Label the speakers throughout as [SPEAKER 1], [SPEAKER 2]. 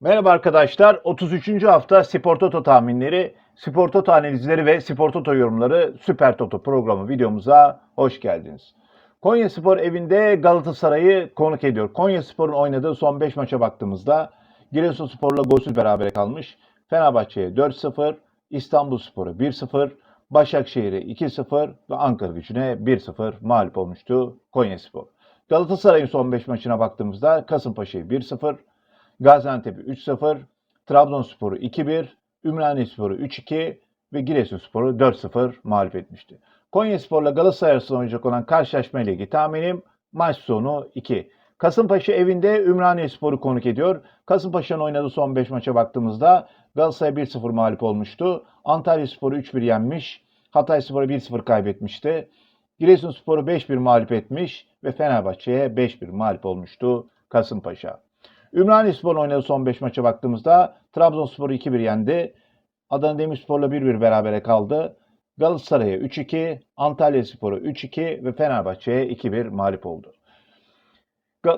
[SPEAKER 1] Merhaba arkadaşlar. 33. hafta Spor Toto tahminleri, Spor Toto analizleri ve Spor Toto yorumları Süper Toto programı videomuza hoş geldiniz. Konya Spor evinde Galatasaray'ı konuk ediyor. Konya Spor'un oynadığı son 5 maça baktığımızda Giresunspor'la golsüz berabere kalmış. Fenerbahçe'ye 4-0, İstanbulspor'a 1-0, Başakşehir'e 2-0 ve Ankara gücüne 1-0 mağlup olmuştu Konya Spor. Galatasaray'ın son 5 maçına baktığımızda Kasımpaşa'yı 1-0, Gaziantep'i 3-0, Trabzonspor'u 2-1, Ümraniyespor'u 3-2 ve Giresunspor'u 4-0 mağlup etmişti. Konyaspor'la Galatasaray arasında oynayacak olan karşılaşma ile ilgili tahminim maç sonu 2. Kasımpaşa evinde Ümraniyespor'u konuk ediyor. Kasımpaşa'nın oynadığı son 5 maça baktığımızda Galatasaray 1-0 mağlup olmuştu. Antalyaspor'u 3-1 yenmiş. Hatayspor'u 1-0 kaybetmişti. Giresunspor'u 5-1 mağlup etmiş ve Fenerbahçe'ye 5-1 mağlup olmuştu Kasımpaşa. Ümraniyespor'un oynadığı son 5 maça baktığımızda Trabzonspor'u 2-1 yendi. Adana Demirspor'la 1-1 berabere kaldı. Galatasaray'a 3-2, Antalyaspor'u 3-2 ve Fenerbahçe'ye 2-1 mağlup oldu.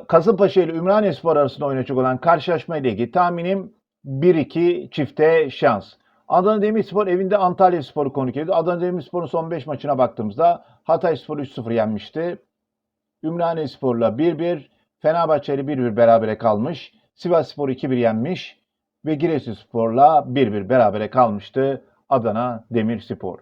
[SPEAKER 1] Kasımpaşa ile Ümraniyespor arasında oynayacak olan karşılaşma ile ilgili tahminim 1-2 çifte şans. Adana Demirspor evinde Antalyaspor'u konuk ediyor. Adana Demirspor'un son 5 maçına baktığımızda Hatayspor'u 3-0 yenmişti. Ümraniyespor'la 1-1, Fenerbahçe ile 1-1 berabere kalmış. Sivasspor 2-1 yenmiş ve Giresunspor'la 1-1 berabere kalmıştı Adana Demirspor.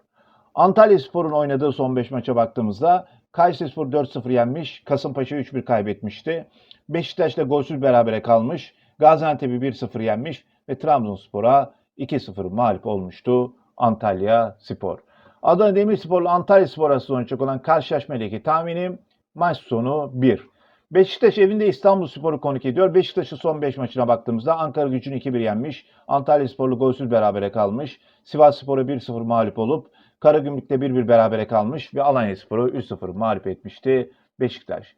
[SPEAKER 1] Antalyaspor'un oynadığı son 5 maça baktığımızda Kayserispor 4-0 yenmiş, Kasımpaşa 3-1 kaybetmişti. Beşiktaş'la golsüz berabere kalmış, Gaziantep'i 1-0 yenmiş ve Trabzonspor'a 2-0 mağlup olmuştu Antalya Spor. Adana Demirspor'la Antalya Spor arasında olan karşılaşma ilgili tahminim maç sonu 1. Beşiktaş evinde İstanbulspor'u konuk ediyor. Beşiktaş'ın son 5 maçına baktığımızda Ankara gücünü 2-1 yenmiş. Antalya Spor'la golsüz berabere kalmış. Sivas Spor'a 1-0 mağlup olup Karagümrük'te 1-1 berabere kalmış ve Alanya Spor'u 3-0 mağlup etmişti Beşiktaş.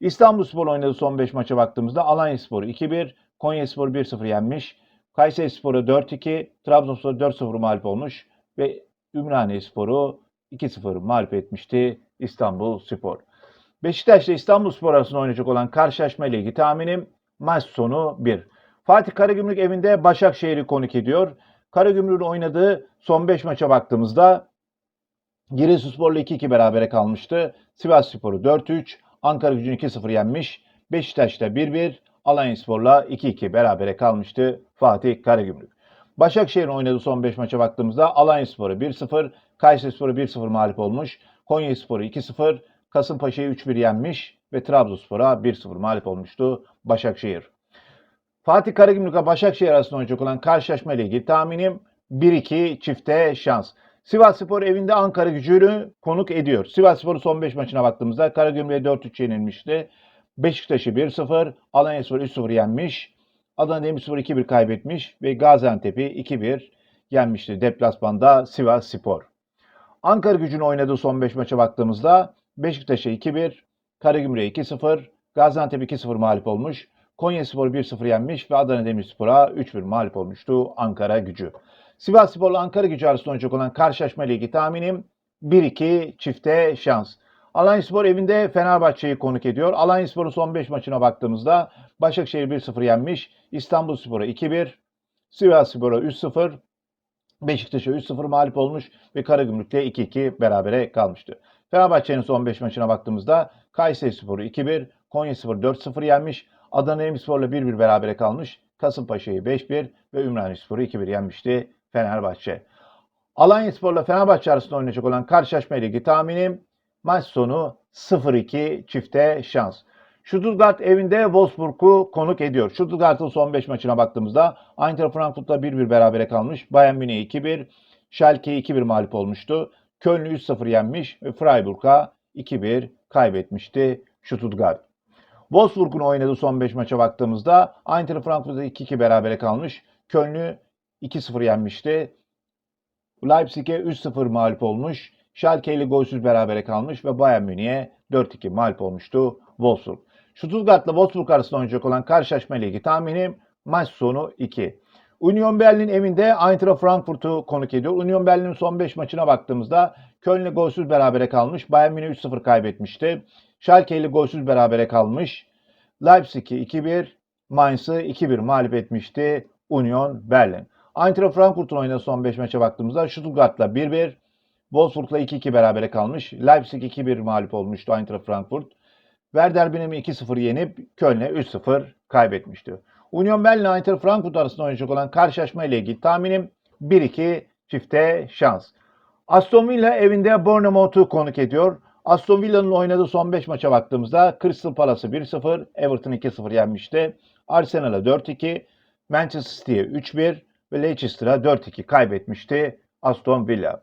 [SPEAKER 1] İstanbulspor oynadığı son 5 maça baktığımızda Alanya Spor'u 2-1, Konya Spor'u 1-0 yenmiş. Kayseri Spor'u 4-2, Trabzonspor 4-0 mağlup olmuş ve Ümraniye Spor'u 2-0 mağlup etmişti İstanbul Spor. Beşiktaş ile İstanbulspor arasında oynayacak olan karşılaşma ile ilgili tahminim maç sonu 1. Fatih Karagümrük evinde Başakşehir'i konuk ediyor. Karagümrük'ün oynadığı son 5 maça baktığımızda Giresunspor'la 2-2 berabere kalmıştı. Sivasspor'u 4-3, Ankara gücünü 2-0 yenmiş. Beşiktaş'ta 1-1, Alanyaspor'la 2-2 berabere kalmıştı Fatih Karagümrük. Başakşehir'in oynadığı son 5 maça baktığımızda Alanyaspor'u 1-0, Kayserispor'u 1-0 mağlup olmuş. Konyaspor'u 2-0, Kasımpaşa'yı 3-1 yenmiş ve Trabzonspor'a 1-0 mağlup olmuştu Başakşehir. Fatih Karagümrük'le Başakşehir arasında oynayacak olan karşılaşma ile ilgili tahminim 1-2 çifte şans. Sivasspor evinde Ankara gücünü konuk ediyor. Sivasspor'un son 5 maçına baktığımızda Karagümrük'e 4-3 yenilmişti. Beşiktaş'ı 1-0, Alanyaspor 3-0 yenmiş. Adana Demirspor 2-1 kaybetmiş ve Gaziantep'i 2-1 yenmişti deplasmanda Sivas Spor. Ankara gücünün oynadığı son 5 maça baktığımızda Beşiktaş'a 2-1, Karagümrük'e 2-0, Gaziantep 2-0 mağlup olmuş. Konyaspor 1-0 yenmiş ve Adana Demirspor'a 3-1 mağlup olmuştu Ankara gücü. Sivas Spor'la Ankara gücü arasında oynayacak olan karşılaşma ilgili tahminim 1-2 çifte şans. Alanyaspor evinde Fenerbahçe'yi konuk ediyor. Alanyaspor'un son 5 maçına baktığımızda Başakşehir 1-0 yenmiş. İstanbulspor'a 2-1, Sivasspor'a 3-0, Beşiktaş'a 3-0 mağlup olmuş ve Karagümrük'te 2-2 berabere kalmıştı. Fenerbahçe'nin son 5 maçına baktığımızda Kayserispor'u 2-1, Konyaspor 4-0 yenmiş, Adana Demirspor'la 1-1 berabere kalmış, Kasımpaşa'yı 5-1 ve Ümraniyespor'u 2-1 yenmişti Fenerbahçe. Alanyaspor'la Fenerbahçe arasında oynayacak olan karşılaşma ilgili tahminim maç sonu 0-2 çifte şans. Stuttgart evinde Wolfsburg'u konuk ediyor. Stuttgart'ın son 5 maçına baktığımızda Eintracht Frankfurt'la 1-1 berabere kalmış. Bayern Münih'e 2-1, Schalke'ye 2-1 mağlup olmuştu. Köln'ü 3-0 yenmiş ve Freiburg'a 2-1 kaybetmişti Stuttgart. Wolfsburg'un oynadığı son 5 maça baktığımızda Eintracht Frankfurt'la 2-2 berabere kalmış. Köln'ü 2-0 yenmişti. Leipzig'e 3-0 mağlup olmuş. Schalke ile golsüz berabere kalmış ve Bayern Münih'e 4-2 mağlup olmuştu Wolfsburg. Stuttgart'la Wolfsburg arasında oynayacak olan karşılaşma ile ilgili tahminim maç sonu 2. Union Berlin evinde Eintracht Frankfurt'u konuk ediyor. Union Berlin'in son 5 maçına baktığımızda Köln'le golsüz berabere kalmış. Bayern Münih 3-0 kaybetmişti. Schalke ile golsüz berabere kalmış. Leipzig'i 2-1, Mainz'ı 2-1 mağlup etmişti Union Berlin. Eintracht Frankfurt'un oynadığı son 5 maça baktığımızda Stuttgart'la 1-1, Wolfsburg'la 2-2 berabere kalmış. Leipzig 2-1 mağlup olmuştu Eintracht Frankfurt. Werder Bremen'i 2-0 yenip Köln'e 3-0 kaybetmişti. Union Berlin Eintracht Frankfurt arasında oynayacak olan karşılaşma ile ilgili tahminim 1-2 çifte şans. Aston Villa evinde Bournemouth'u konuk ediyor. Aston Villa'nın oynadığı son 5 maça baktığımızda Crystal Palace'ı 1-0, Everton 2-0 yenmişti. Arsenal'a 4-2, Manchester City'ye 3-1 ve Leicester'a 4-2 kaybetmişti Aston Villa.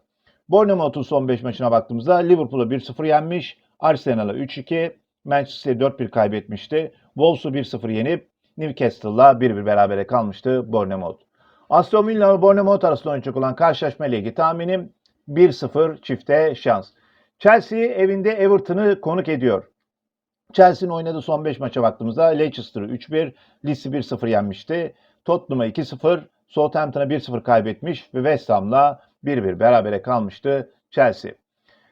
[SPEAKER 1] Bournemouth'un son 5 maçına baktığımızda Liverpool'u 1-0 yenmiş, Arsenal'a 3-2, Manchester'e 4-1 kaybetmişti. Wolves'u 1-0 yenip Newcastle'la 1-1 berabere kalmıştı Bournemouth. Aston Villa ve Bournemouth arasında oynayacak olan karşılaşma ile ilgili tahminim 1-0 çifte şans. Chelsea evinde Everton'ı konuk ediyor. Chelsea'nin oynadığı son 5 maça baktığımızda Leicester'ı 3-1, Leeds'i 1-0 yenmişti. Tottenham'a 2-0, Southampton'a 1-0 kaybetmiş ve West Ham'la 1-1 berabere kalmıştı Chelsea.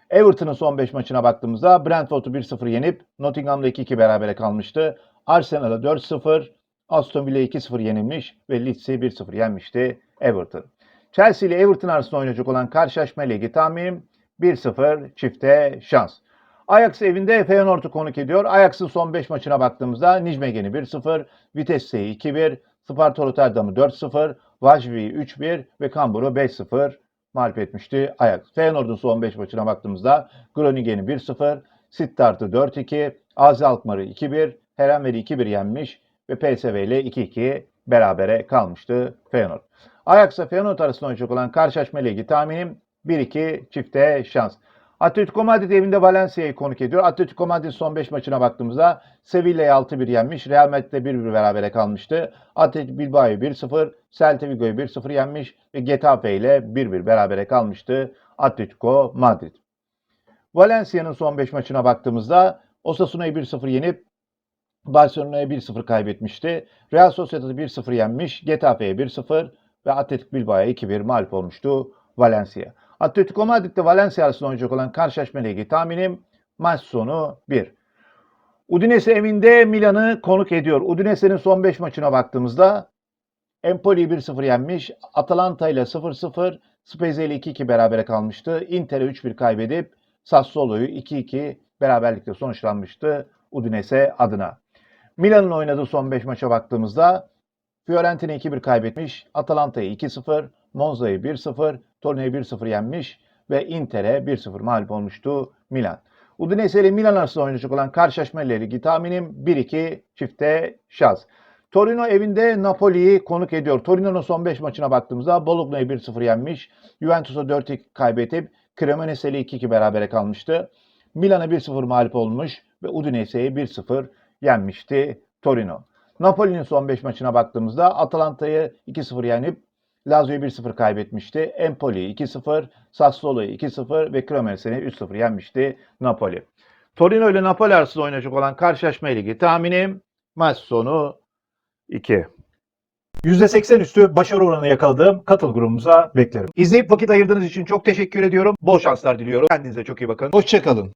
[SPEAKER 1] Everton'ın son 5 maçına baktığımızda Brentford'u 1-0 yenip Nottingham'la 2-2 berabere kalmıştı. Arsenal'a 4-0, Aston Villa'ya 2-0 yenilmiş ve Leeds'i 1-0 yenmişti Everton. Chelsea ile Everton arasında oynayacak olan karşılaşma ile ilgili tahminim 1-0 çifte şans. Ajax evinde Feyenoord'u konuk ediyor. Ajax'ın son 5 maçına baktığımızda Nijmegen'i 1-0, Vitesse'yi 2-1, Sparta Rotterdam'ı 4-0, Vajvi'yi 3-1 ve Kambur'u 5-0 mağlup etmişti Ajax. Feyenoord'un son 5 maçına baktığımızda Groningen'i 1-0, Sittard'ı 4-2, AZ Alkmaar'ı 2-1, Herenveri 2-1 yenmiş ve PSV ile 2-2 berabere kalmıştı Feyenoord. Ajax ile Feyenoord arasında oynayacak olan karşılaşma ilgili tahminim 1-2 çifte şans. Atletico Madrid evinde Valencia'yı konuk ediyor. Atletico Madrid son 5 maçına baktığımızda Sevilla'yı 6-1 yenmiş. Real Madrid'le 1-1 berabere kalmıştı. Atletico Bilbao'yu 1-0, Celta Vigo'yu 1-0 yenmiş ve Getafe ile 1-1 berabere kalmıştı Atletico Madrid. Valencia'nın son 5 maçına baktığımızda Osasuna'yı 1-0 yenip Barcelona'ya 1-0 kaybetmişti. Real Sociedad'ı 1-0 yenmiş. Getafe'ye 1-0 ve Atletico Bilbao'ya 2-1 mağlup olmuştu Valencia. Atletico Madrid ile Valencia arasında oynayacak olan karşılaşma ilgili tahminim maç sonu 1. Udinese evinde Milan'ı konuk ediyor. Udinese'nin son 5 maçına baktığımızda Empoli'yi 1-0 yenmiş. Atalanta ile 0-0, Spezia ile 2-2 berabere kalmıştı. Inter'e 3-1 kaybedip Sassuolo'yu 2-2 beraberlikle sonuçlanmıştı Udinese adına. Milan'ın oynadığı son 5 maça baktığımızda Fiorentina 2-1 kaybetmiş, Atalanta'yı 2-0, Monza'yı 1-0, Torino'yu 1-0 yenmiş ve Inter'e 1-0 mağlup olmuştu Milan. Udinese ile Milan arasında oynayacak olan karşılaşma ile ilgili tahminim 1-2 çifte şans. Torino evinde Napoli'yi konuk ediyor. Torino'nun son 5 maçına baktığımızda Bologna'yı 1-0 yenmiş, Juventus'a 4-2 kaybedip Cremonese ile 2-2 berabere kalmıştı. Milan'a 1-0 mağlup olmuş ve Udinese'yi 1-0 yenmişti Torino. Napoli'nin son 5 maçına baktığımızda Atalanta'yı 2-0 yenip Lazio'yu 1-0 kaybetmişti. Empoli'yi 2-0, Sassuolo'yu 2-0 ve Cremonese'yi 3-0 yenmişti Napoli. Torino ile Napoli arasında oynayacak olan karşılaşma ile ilgili tahminim maç sonu 2.
[SPEAKER 2] %80 üstü başarı oranı yakaladığım katıl grubumuza beklerim. İzleyip vakit ayırdığınız için çok teşekkür ediyorum. Bol şanslar diliyorum. Kendinize çok iyi bakın. Hoşçakalın.